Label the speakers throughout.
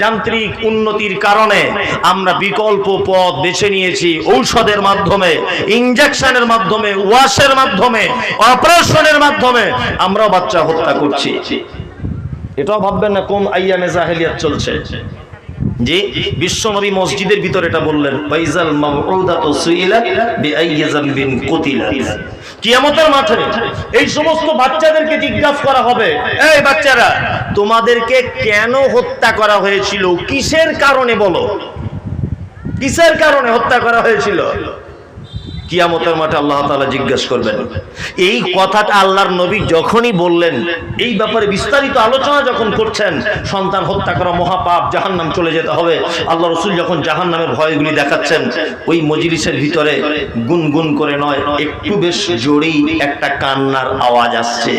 Speaker 1: যান্ত্রিক উন্নতির কারণে আমরা বিকল্প পথ বেছে নিয়েছি ঔষধের মাধ্যমে, ইনজেকশনের মাধ্যমে, ওয়াশের মাধ্যমে, অপারেশনের মাধ্যমে আমরাও বাচ্চা হত্যা করছি। এটাও ভাববেন না কোন আইয়ামে জাহেলিয়াত চলছে। জি বিশ্বনবী মসজিদের ভিতরে এটা বললেন সুইলাত বিআইয়ি যামবিন কুতিলাত। কিয়ামতের মাঠে এই সমস্ত বাচ্চাদেরকে জিজ্ঞাসা করা হবে, এই বাচ্চারা, তোমাদেরকে কেন হত্যা করা হয়েছিল? কিসের কারণে বলো? কিসের কারণে হত্যা করা হয়েছিল? কিয়ামতের মাঠে আল্লাহ তাআলা জিজ্ঞাসা করবেন। এই কথাটা আল্লাহর নবী যখনই বললেন, এই ব্যাপারে বিস্তারিত আলোচনা যখন করছেন, সন্তান হত্যা করা মহাপাপ, জাহান্নাম চলে যেতে হবে। আল্লাহ রসুল যখন জাহান্নামের ভয়গুলি দেখাচ্ছেন, ওই মজলিসের ভিতরে গুনগুন করে নয়, একটু বেশ জোরেই একটা কান্নার আওয়াজ আসছে।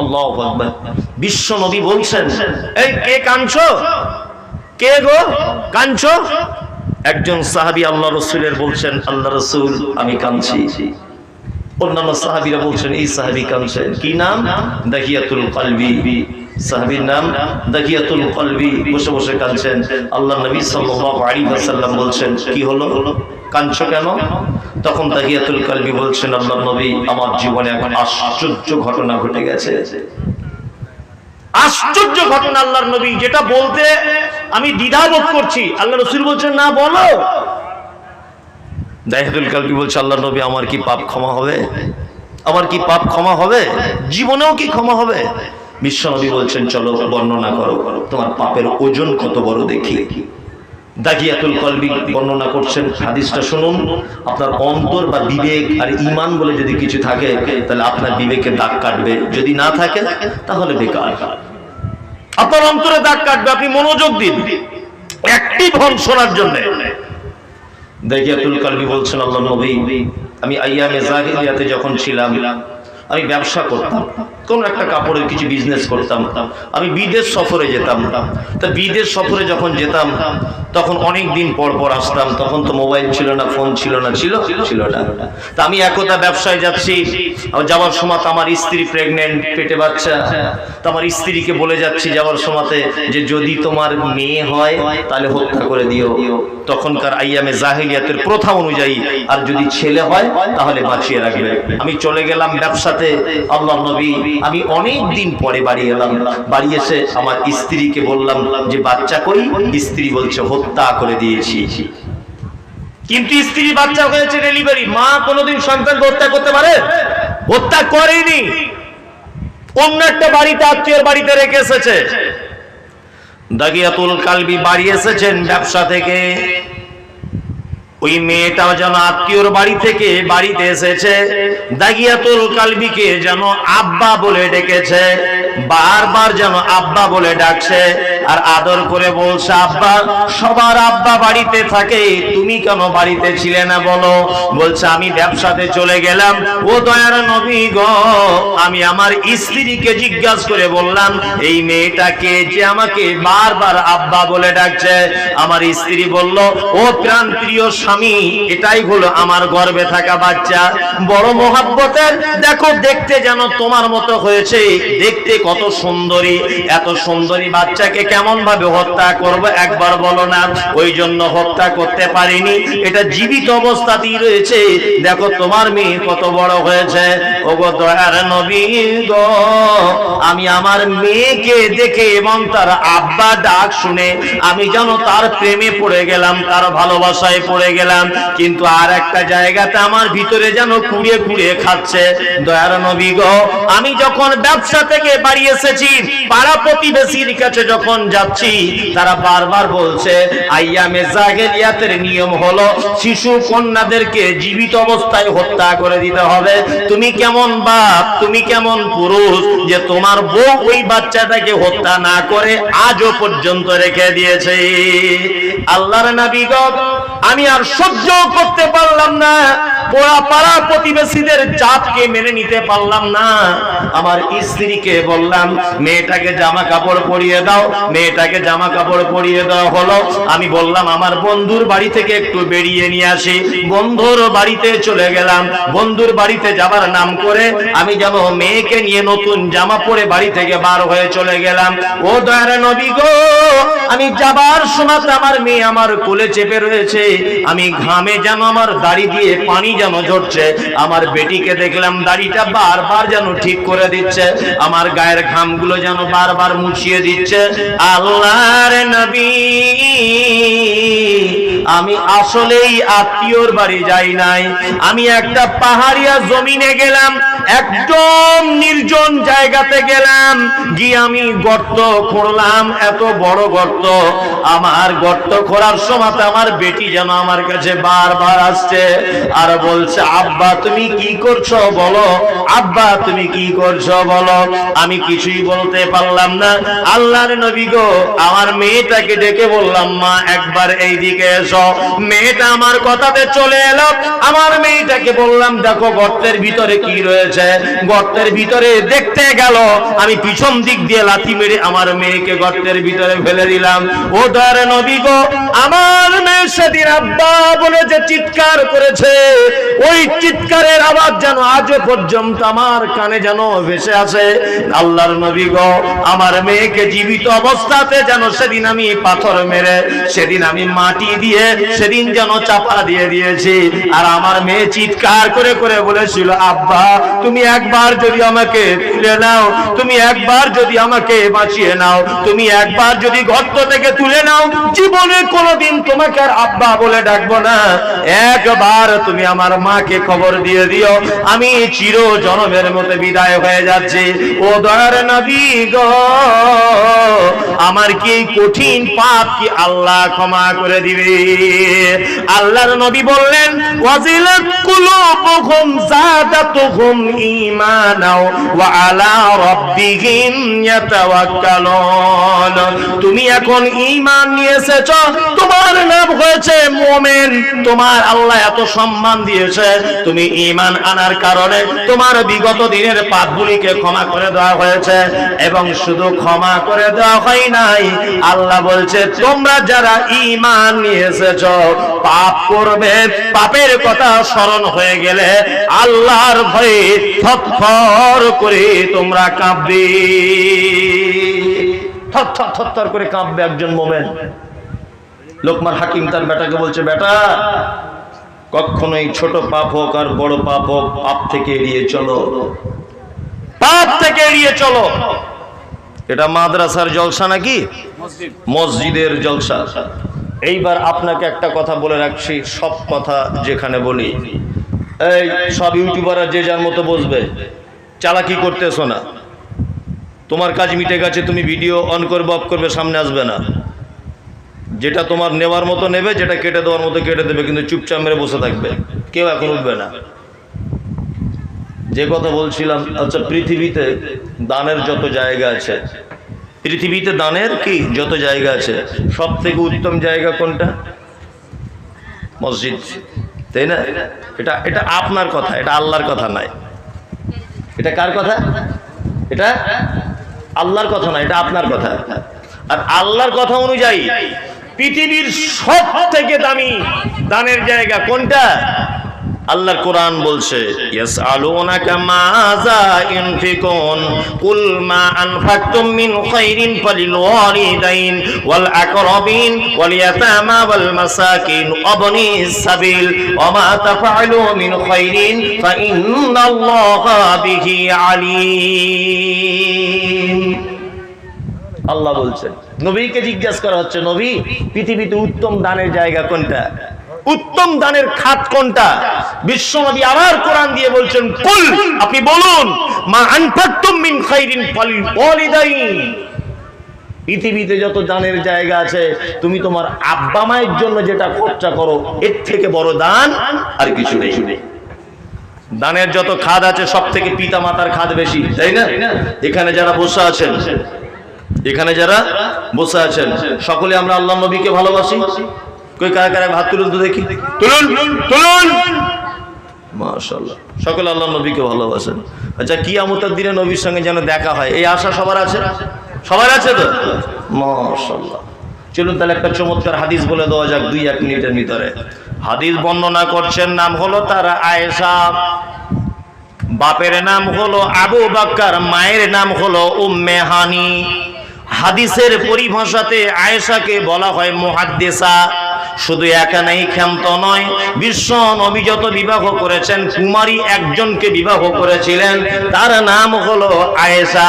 Speaker 1: আল্লাহ বিশ্ব নবী বলছেন, এই, কে কাঁদছো? কে গো? কাঁদছো? একজন সাহাবী আল্লাহ রসুলের বলছেন, আল্লাহ রসুল, আমি কাঁদছি। অন্যান্য সাহাবীরা বলছেন, এই সাহাবী কাঁদছেন কি নাম? দাহিয়াতুল কলবি। সাহাবীর নাম কলবি। বসে বসে কাঁদছেন। আল্লাহ নবী বলছেন, কি হলো? কাঁদছো কেন? তখন দাহিয়াতুল কলবি বলছেন, আল্লাহ নবী, আমার জীবনে এক আশ্চর্য ঘটনা ঘটে গেছে। আশ্চর্য ঘটনা আল্লাহর নবী যেটা বলতে আমি দ্বিধাবোধ করছি। আল্লাহ রসুল বলছেন, না, বলো। দাহিদুল কালবি বলছে, আল্লাহ নবী, আমার কি পাপ ক্ষমা হবে? আমার কি পাপ ক্ষমা হবে? জীবনেও কি ক্ষমা হবে? বিশ্ব নবী বলছেন, চলো, বর্ণনা করো, তোমার পাপের ওজন কত বড় দেখি। দাগিয়াতুল কলবি বর্ণনা করছেন, হাদিসটা শুনুন। আপনার অন্তর বা বিবেক আর ইমান বলে যদি কিছু থাকে, তাহলে আপনার বিবেকে দাগ কাটবে। যদি না থাকে, তাহলে বেকার। আপনার অন্তরে দাগ কাটবে, আপনি মনোযোগ দিন। একটি হন শোনার জন্য। দেখিয়াতুল কালবি বলছেন আল্লাহ নবী, আমি আইয়ামে জাহিলিয়াতে যখন ছিলাম আমি ব্যবসা করতাম। কোন একটা কাপড়ের কিছু বিজনেস করতাম। আমি বিদেশ সফরে যেতাম। তা বিদেশ সফরে যখন যেতাম, তখন অনেক দিন পর পর আসতাম। তখন তো মোবাইল ছিল না ফোন ছিল না, ছিল ছিল না। তা আমি একদা ব্যবসায় যাচ্ছি। যাওয়ার সময় আমার স্ত্রী প্রেগনেন্ট পেটে বাচ্চা। তো আমার স্ত্রীকে বলে যাচ্ছি যাওয়ার সময়তে যে যদি তোমার মেয়ে হয়, তাহলে হত্যা করে দিও। তখনকার আইয়ামে জাহিলিয়াতের প্রথা অনুযায়ী আর যদি ছেলে হয়, তাহলে বাঁচিয়ে রাখবে। আমি চলে গেলাম ব্যবসাতে আল্লাহ নবী। আমি অনেক দিন পরে বাড়ি এলাম। বাড়ি এসে আমার স্ত্রীকে বললাম যে, বাচ্চা কই? স্ত্রী বলছে, হত্যা করে দিয়েছি। কিন্তু স্ত্রী বাচ্চা হয়েছে ডেলিভারি মা কোনোদিন সন্তানকে হত্যা করতে পারে? হত্যা করেনি। অন্য একটা বাড়িতে আত্মীয়ের বাড়িতে রেখে এসেছে। দাগিয়াতুল কালবি বাড়ি এসেছেন ব্যবসা থেকে। ওই মেয়েটাও যেন আত্মীয়র বাড়ি থেকে বাড়িতে এসেছে, দাগিয়াতুল কালবিকে যেন আব্বা বলে ডেকেছে, বারবার যেন আব্বা বলে ডাকছে আর আদর করে বলছে, আব্বা, সবার আব্বা বাড়িতে থাকে, তুমি কেন বাড়িতে ছিলে না বলো? বলছে, আমি ব্যবসাতে চলে গেলাম। ও দয়ার নবী গো, আমি আমার স্ত্রীকে জিজ্ঞাসা করে বললাম, এই মেয়েটাকে যে আমাকে বারবার আব্বা বলে ডাকছে? আমার স্ত্রী বলল, ও প্রাণ প্রিয় স্বামী, এটাই হলো আমার গর্বে থাকা বাচ্চা। বড় মোহাব্বতের, দেখো, দেখতে যেন তোমার মতো হয়েছে, দেখতে কত সুন্দরী। এত সুন্দরী বাচ্চাকে কেমন ভাবে হত্যা করব, একবার বলো না ওই জন্য হত্যা করতে পারিনি। এটা জীবিত অবস্থাতেই রয়েছে। দেখো, তোমার মেয়ে কত বড় হয়েছে। ওগো দয়ার নবী গো, আমি আমার মেয়েকে দেখে এবং তার আব্বা ডাক শুনে আমি যেন তার প্রেমে পড়ে গেলাম, তার ভালোবাসায় পড়ে গেলাম। কিন্তু আর একটা জায়গাতে আমার ভিতরে যেন কুড়িয়ে কুড়িয়ে খাচ্ছে। দয়ার নবী গো, আমি যখন ব্যবসা থেকে বাড়ি এসেছি, পাড়া প্রতিবেশীর কাছে যখন যাচ্ছি, তারা বারবার বলছে আইয়ামে জাহেলিয়াতের নিয়ম হলো, শিশু কন্যাদেরকে জীবিত অবস্থায় হত্যা করে দিতে হবে। তুমি কেমন বাপ, তুমি কেমন পুরুষ, যে তোমার বউ ওই বাচ্চাটাকে হত্যা না করে আজও পর্যন্ত রেখে দিয়েছে। আল্লাহর নবী গো, আমি আর সহ্য করতে পারলাম না। পোড়া পাড়া প্রতিবেশীদের চাপকে মেনে নিতে পারলাম না। আমার স্ত্রীকে বললাম, মেয়েটাকে জামা কাপড় পরিয়ে দাও মেয়েটাকে জামা কাপড় পরিয়ে দেওয়া হলো। আমি বললাম, আমার বন্ধুর বাড়ি থেকে একটু বেরিয়ে নিয়ে আসি। বন্ধুর বাড়িতে চলে গেলাম। বন্ধুর বাড়িতে যাবার নাম করে আমি যেন মেয়েকে নিয়ে নতুন জামা পরে বাড়ি থেকে বার হয়ে চলে গেলাম। ও দয়ার নবী গো, আমি যাবার সময় আমার মেয়ে আমার কোলে চেপে রয়েছে। আমি ঘামে যেন আমার দাড়ি দিয়ে পানি যেন ঝরছে। আমার বেটিকে দেখলাম দাড়িটা বারবার যেন ঠিক করে দিচ্ছে। আমার গায়ের ঘামগুলো যেন বারবার মুছিয়ে দিচ্ছে। আল্লাহর নবী। আমি আসলেই আত্মীয়র বাড়ি যাই নাই। আমি একটা পাহাড়িয়া জমিনে গেলাম, একদম নির্জন জায়গাতে গেলাম। গিয়ে আমি গর্ত এত বড় গর্ত। আমার গর্ত খোঁড়ার সময় আমার বেটি যেন আমার কাছে বারবার আসছে আর বলছে, আব্বা, তুমি কি করছ? বলো। আব্বা, তুমি কি করছ? বলো। আমি কিছুই বলতে পারলাম না। আল্লাহর নবী গো, আমার মেয়েটাকে ডেকে বললাম, মা, একবার এই দিকে এসো। মেয়েটা আমার কথাতে চলে এলো। আমার মেয়েটাকে বললাম, দেখো, গর্তের ভিতরে কি রয়েছে? গর্তের ভিতরে দেখতে গেল, আমি পিছন দিক দিয়ে লাথি মেরে আমার মেয়েকে গর্তের ভিতরে ফেলে দিলাম। ও দয়ার নবী গো, আমার মেয়ে সেদিন আব্বা বলে যে চিৎকার করেছে, ওই চিৎকারের আওয়াজ যেন আজও পর্যন্ত আমার কানে যেন ভেসে আছে আল্লাহর নবী গো, আমার মেয়েকে জীবিত অবস্থাতে যেন সেদিন আমি পাথর মেরে, সেদিন আমি মাটি দিয়ে, সেদিন যেন চাপা দিয়ে দিয়েছি। আর আমার মেয়ে চিৎকার করে করে বলেছিল, আব্বা, তুমি একবার যদি আমাকে তুলে নাও, তুমি একবার যদি আমাকে বাঁচিয়ে নাও, তুমি একবার যদি গর্ত থেকে তুলে নাও, জীবনে কোনোদিন তোমাকে আর আব্বা বলে ডাকবো না। একবার তুমি আমার মাকে খবর দিয়ে দিও, আমি চির জনমের মতো বিদায় হয়ে যাচ্ছি। ও দয়ার নবী গো আমার কি কঠিন পাপ কি আল্লাহ ক্ষমা করে দিবে? আল্লাহর নবী বললেন, ওয়াজিলাত কুলুবুহুম যাদাতুহুম ঈমানাও ওয়া আলা রাব্বিহিম ইয়াতাওয়াক্কালুন। তুমি এখন ঈমান নিয়ে এসেছ, তোমার নাম হয়েছে মুমিন। তোমার আল্লাহ এত সম্মান দিয়েছে, তুমি ঈমান আনার কারণে তোমার বিগত দিনের পাপগুলিকে ক্ষমা করে দেওয়া হয়েছে। এবং শুধু ক্ষমা করে দেওয়া হয় নাই, আল্লাহ বলছে, তোমরা যারা ঈমান নিয়ে এসেছ, পাপ করবে। পাপের কথা স্মরণ হয়ে গেলে আল্লাহর ভয়ে থরথর করে তোমরা কাঁপবে। থরথর থরথর করে কাঁপবে একজন মোমেন। লোকমান হাকিম তার বেটাকে বলছে বেটা কখনোই ছোট পাপ হোক আর বড় পাপ হোক পাপ থেকে এড়িয়ে চলো। পাপ থেকে এড়িয়ে চলো। এটা মাদ্রাসার জলসা নাকি? মসজিদের জলসা। এইবার আপনাকে একটা কথা বলে রাখছি সব কথা যেখানে বলি। এই সব ইউটিউবাররা যে যার মতো বসবে চালাকি করতেছো না। তোমার কাজ মিটে গেছে, তুমি ভিডিও অন করবে অফ করবে, সামনে আসবে না। যেটা তোমার নেওয়ার মতো নেবে, যেটা কেটে দেওয়ার মতো কেটে দেবে, কিন্তু চুপচাপ মেরে বসে থাকবে। কেউ এখন উঠবে না। যে কথা বলছিলাম আচ্ছা পৃথিবীতে দানের যত জায়গা আছে, পৃথিবীতে দানের কি যত জায়গা আছে সব থেকে উত্তম জায়গা কোনটা? মসজিদ, তাই না? এটা এটা আপনার কথা, এটা আল্লাহর কথা নয়। এটা কার কথা? এটা আল্লাহর কথা না, এটা আপনার কথা। আর আল্লাহর কথা অনুযায়ী পৃথিবীর সব থেকে দামি দানের জায়গা কোনটা? আল্লাহর কোরআন বলছে, ইয়াসআলুনাকা মাযা ইনফিকুন কুল মা আনফাকতুম মিন খাইরিন ফালিল ওয়ালিদাইন ওয়াল আকরাবিন, ওয়াল ইয়াতামা, ওয়াল মাসাকিন ওয়াবনিস সাবিল ওয়া মা তাফআলু মিন খাইরিন ফা ইন্নাল্লাহা বিহি আলিম। আল্লাহ বলছেন, নবীকে জিজ্ঞাসা করা হচ্ছে, নবী, পৃথিবীতে উত্তম দানের জায়গা কোনটা? উত্তম দানের খাত কোনটা? বিশ্ব নবী আবার কোরআন দিয়ে বলছেন, কুল আপনি বলুন, মা আনফাকতুম মিন খাইরিন ফালিল ওয়ালিদাইন পৃথিবীতে যত দানের জায়গা আছে, তুমি তোমার আব্বা মায়ের জন্য যেটা খরচা করো, এর থেকে বড় দান আর কিছু নেই। দানের যত খাদ আছে সব থেকে পিতা মাতার খাদ বেশি, তাই না? এখানে যারা বসে আছেন, এখানে যারা বসে আছেন, সকলে আমরা আল্লাহ নবীকে ভালোবাসি? কই কারা কারা হাত তুলুন তো দেখি। তুলুন তুলুন। মাশাল্লাহ সকল আল্লাহ নবীকে ভালোবাসেন। আচ্ছা কি আমতার দিনে নবীর সঙ্গে যেন দেখা হয় এই আশা সবার আছে? সবার আছে তো? মাশাল্লাহ চলুন তাহলে একটা চমৎকার হাদিস বলে দেওয়া যাক দুই এক মিনিটের ভিতরে। হাদিস বর্ণনা করছেন নাম হলো তার আয়েশা। বাপের নাম হলো আবু বাক্কার মায়ের নাম হলো উম্মে হানি। হাদিসের পরিভাষাতে আয়েশাকে বলা হয় মুহাদ্দিসা। শুধু একানেই ক্ষান্ত নয়, বিশ্ব যত বিবাহ করেছেন, কুমারী একজনকে বিবাহ করেছিলেন, তার নাম হলো আয়েশা।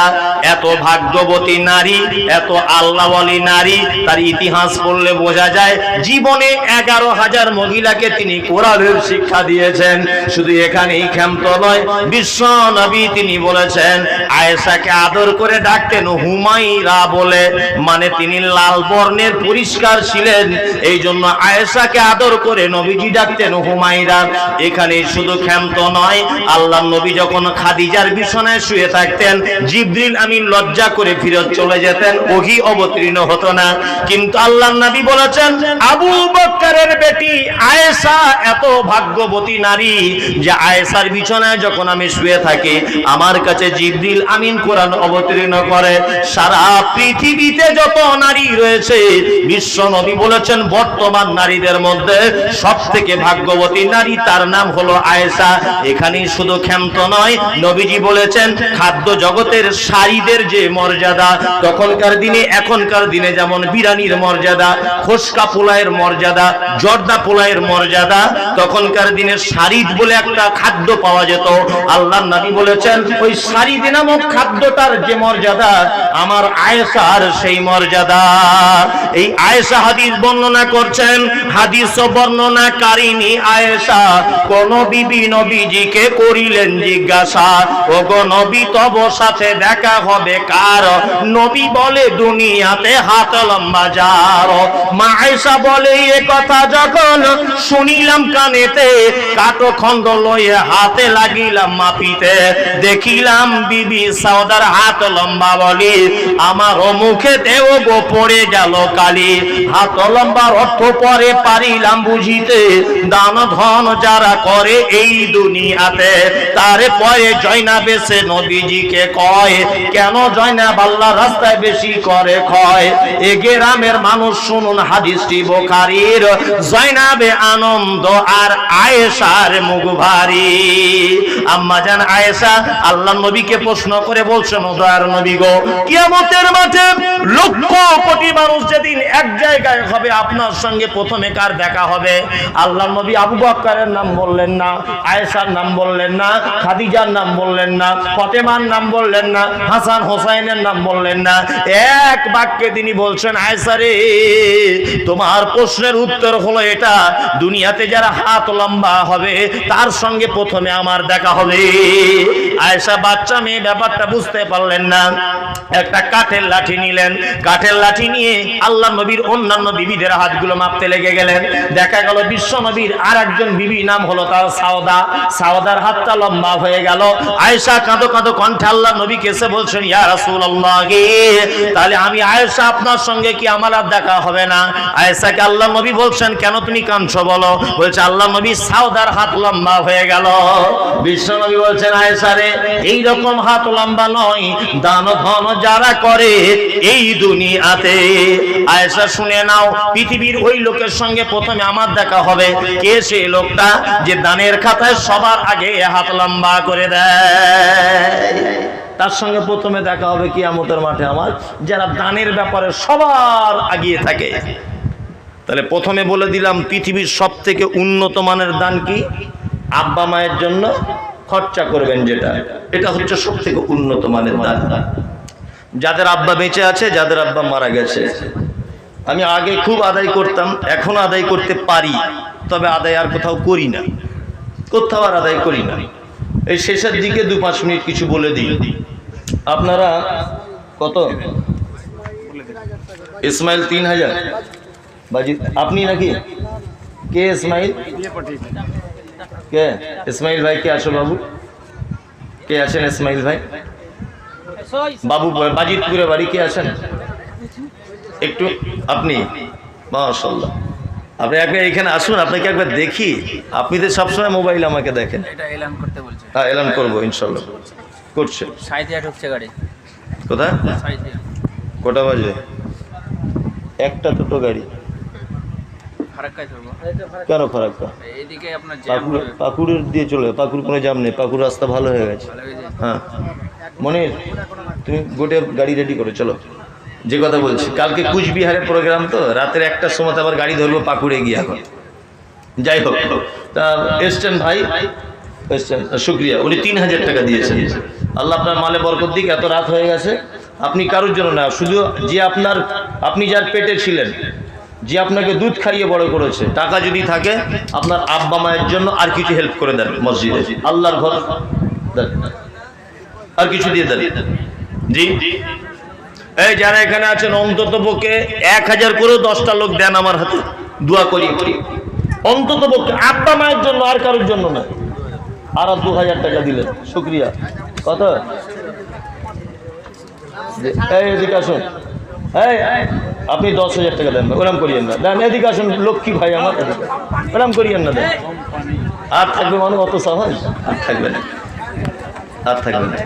Speaker 1: এত ভাগ্যবতী নারী, এত আল্লাহওয়ালি নারী, তার ইতিহাস পড়লে বোঝা যায়, জীবনে এগারো হাজার মহিলাকে তিনি কোরআনের শিক্ষা দিয়েছেন। শুধু এখানেই ক্ষান্ত নয়, বিশ্ব নবী তিনি বলেছেন, আয়েশাকে আদর করে ডাকতেন হুমাইরা বলে মানে তিনি লাল বর্ণের পরিষ্কার ছিলেন। এই জন্য আয়েশাকে আদর করে নবীজি ডাকতেন হুমাইরা এখানে শুধু ক্ষান্ত নয় আল্লাহ নবী যখন খাদিজার বিছানায় শুয়ে থাকতেন, জিবরিল আমিন লজ্জা করে ফিরত চলে যেতেন, ওহি অবতীর্ণ হতো না। কিন্তু আল্লাহ নবী বলেছেন, আবু বক্করের বেটি আয়েশা এত ভাগ্যবতী নারী যে আয়েশার বিছানায় যখন আমি শুয়ে থাকি, আমার কাছে জিবরিল আমিন কোরআন অবতীর্ণ করে। সারা পৃথিবীতে যত নারী রয়েছে, বিশ্ব নবী বলেছেন, বর্তমান নারীদের মধ্যে সব থেকে ভাগ্যবতী নারী, তার নাম হলো আয়েশা। এখানেই শুধু ক্ষান্ত নয়, নবীজি বলেছেন, খাদ্য জগতের শাড়িদের যে মর্যাদা, তখনকার দিনে, এখনকার দিনে যেমন বিরানির মর্যাদা, খোসকা পোলায়ের মর্যাদা, জর্দা পোলায়ের মর্যাদা, তখনকার দিনে শারিদ বলে একটা খাদ্য পাওয়া যেত। আল্লাহ নবী বলেছেন, ওই শারিদ নামক খাদ্যটার যে মর্যাদা, আমার আয়েশার সেই মর্যাদা। এই আয়েশা হাদিস বর্ণনা করছেন হাদিস বর্ণনাকারিনী আয়েশা, কোন বিবি নবীজিকে করিলেন জিজ্ঞাসা ও গো নবী তব সাথে দেখা হবে কার? নবী বলে, দুনিয়াতে হাত লম্বা যার। মা আয়েশা বলে, এ কথা যখন শুনিলাম কানেতে, কাটো খন্ড লয়ে হাতে লাগিলাম মাপিতে। দেখিলাম বিবি সাউদার হাত লম্বা বলি, আমার মুখে দেও গো পড়ে গেল কালি। হাত লম্বার অর্থ পরে পারিলাম বুঝিতে। দান ধন যারা করে এই দুনিয়াতে, তারে পরে জয়না বেছে নবীজিকে কয়, কেন জয়না বাল্লা রাস্তায় বেশি করে ক্ষয়? এ গ্রামের মানুষ শুনুন হাদিসটি বোখারির জয়নাবে আনন্দ আর আয়েশার মুখ ভারী। আম্মা জান আয়েশা আল্লাহ নবীকে প্রশ্ন করে বলছেন ও দয়ার নবী গো, কিয়ামতের মাঠে লক্ষ কোটি মানুষ যেদিন এক জায়গায় হবে আপনার সঙ্গে প্রথমে কার দেখা হবে? আল্লাহ নবী আবু বক্করের নাম বললেন না, আয়েশার নাম বললেন না, খাদিজার নাম বললেন না, ফতেমার নাম বললেন না, হাসান হোসাইনের নাম বললেন না। এক বাক্যে তিনি বলছেন, আয়েশা রে, তোমার প্রশ্নের উত্তর হলো এটা, দুনিয়াতে যারা হাত লম্বা হবে, তার সঙ্গে প্রথমে আমার দেখা হবে। আয়েশা বাচ্চা মেয়ে ব্যাপারটা বুঝতে পারলেন না। একটা কাঠের লাঠি নিলেন, কাঠের লাঠি নিয়ে আল্লাহ নবীর অন্যান্য বিবিদের হাতগুলো মাপতে লেগে গেলেন। দেখা গেল বিশ্ব নবীর আর একজন বিবি, নাম হলো তার সাওদা। সাওদার হাতটা লম্বা হয়ে গেল। আয়েশা কাঁদো কাঁদো কণ্ঠে আল্লাহ নবীকে এসে বলছেন, ইয়া রাসূলুল্লাহ তাহলে আমি আয়েশা আপনার সঙ্গে কি আমার আর দেখা হবে না? আয়েশাকে আল্লাহ নবী বলছেন, কেন তুমি কাঁদছো বলো? বলছে, আল্লাহ নবী সাওদার হাত লম্বা হয়ে গেল। বিশ্ব নবী বলছেন, আয়েশা রে এই রকম হাত লম্বা নয়, দান ধন যারা করে এই দুনিয়াতে। আয়েশা, শুনে নাও, পৃথিবীর ওই লোকের সঙ্গে প্রথমে আমার দেখা হবে। কে সেই লোকটা যে দানের খাতায় সবার আগে হাত লম্বা করে দেয়? তার সঙ্গে প্রথমে দেখা হবে কিয়ামতের মাঠে আমার, যারা দানের ব্যাপারে সবার আগিয়ে থাকে। তাহলে প্রথমে বলে দিলাম, পৃথিবীর সব থেকে উন্নত মানের দান কি? আব্বা মায়ের জন্য খরচা করবেন যেটা। এটা হচ্ছে সব থেকে উন্নত মানের দান। যাদের আব্বা বেঁচে আছে, যাদের আব্বা মারা গেছে। আমি আগে খুব আদায় করতাম, এখন আদায় করতে পারি, তবে আদায় আর কোথাও করি না। কোথাও আর আদায় করি না। এই শেষের দিকে দু পাঁচ মিনিট কিছু বলে দিই। আপনারা কত? ইসমাইল তিন হাজার। বাজি, আপনি নাকি? কে ইসমাইল? কে? ইসমাইল ভাই, কে আছো বাবু? কে আছেন ইসমাইল ভাই? বাবু বাজিতপুরে বাড়ি কে আছেন? একটু আপনি মাশাল্লাহ আপনি একবার এখানে আসুন আপনাকে একবার দেখি। আপনি তো সবসময় মোবাইল আমাকে দেখেন। হ্যাঁ এলান করব ইনশাল্লাহ করছে। কোথায়? কটা বাজে? একটা দুটো গাড়ি। কেন ফারাক্কা? পাকুড়ের দিয়ে চলে পাকুড় কোনো জাম নেই। পাকুড় রাস্তা ভালো হয়ে গেছে।
Speaker 2: হয়ে যায়
Speaker 1: হ্যাঁ। মনে তুমি গোটে গাড়ি রেডি করো চলো। যে কথা বলছি, কালকে কুচবিহারের প্রোগ্রাম তো, রাতের একটার সময় আবার গাড়ি ধরবো পাকুড়ে গিয়ে এখন। যাই হোক, তা এসছেন ভাই? এসছেন শুক্রিয়া, উনি তিন হাজার টাকা দিয়েছেন। আল্লাহ আপনার মালে বরকত দিক, এত রাত হয়ে গেছে। আপনি কারোর জন্য না, শুধু যে আপনার, আপনি যার পেটে ছিলেন, যে আপনাকে দুধ খাইয়ে বড় করেছে, টাকা যদি থাকে, আপনার আব্বা মায়ের জন্য আর কিছু হেল্প করে দেন মসজিদে। আল্লাহর ঘর আর কিছু দিয়ে দেন। জি? এই যারা এখানে আছেন, অন্তত পক্ষে এক হাজার করেও দশটা লোক দেন আমার হাতে। দোয়া করি অন্তত পক্ষে আব্বা মায়ের জন্য আর কারোর জন্য না। আর দু হাজার টাকা দিলেন। শুক্রিয়া। কত এই এদিকে আসুন। এই, আপনি দশ হাজার টাকা দেন ওরাম করিয়েন না। দেন, এদিকে আসুন, লক্ষ্মী ভাই আমার ওরাম করিয়েন না, দেন। আর থাকবে মানুষ অত সহজ আর থাকবে না। আর থাকবে না।